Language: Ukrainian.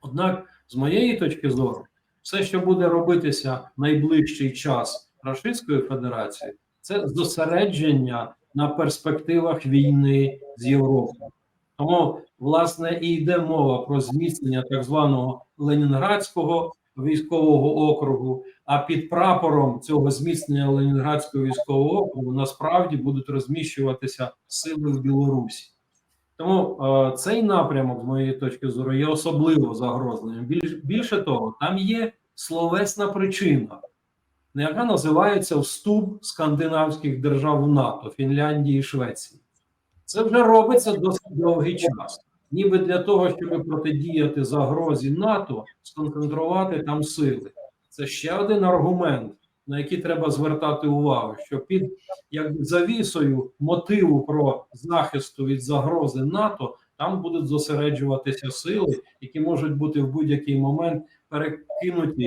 Однак, з моєї точки зору, все, що буде робитися найближчий час Рашистської Федерації, це зосередження на перспективах війни з Європою. Тому, власне, і йде мова про зміцнення так званого Ленінградського військового округу. А під прапором цього зміцнення Ленінградського військового округу насправді будуть розміщуватися сили в Білорусі. Тому е, цей напрямок, з моєї точки зору, є особливо загрозливим. Більш, більше того, там є словесна причина, яка називається вступ скандинавських держав в НАТО, Фінляндії і Швеції. Це вже робиться досить довгий час. Ніби для того, щоб протидіяти загрозі НАТО, сконцентрувати там сили. Це ще один аргумент, на які треба звертати увагу, що під якби завісою мотиву про захисту від загрози НАТО там будуть зосереджуватися сили, які можуть бути в будь-який момент перекинуті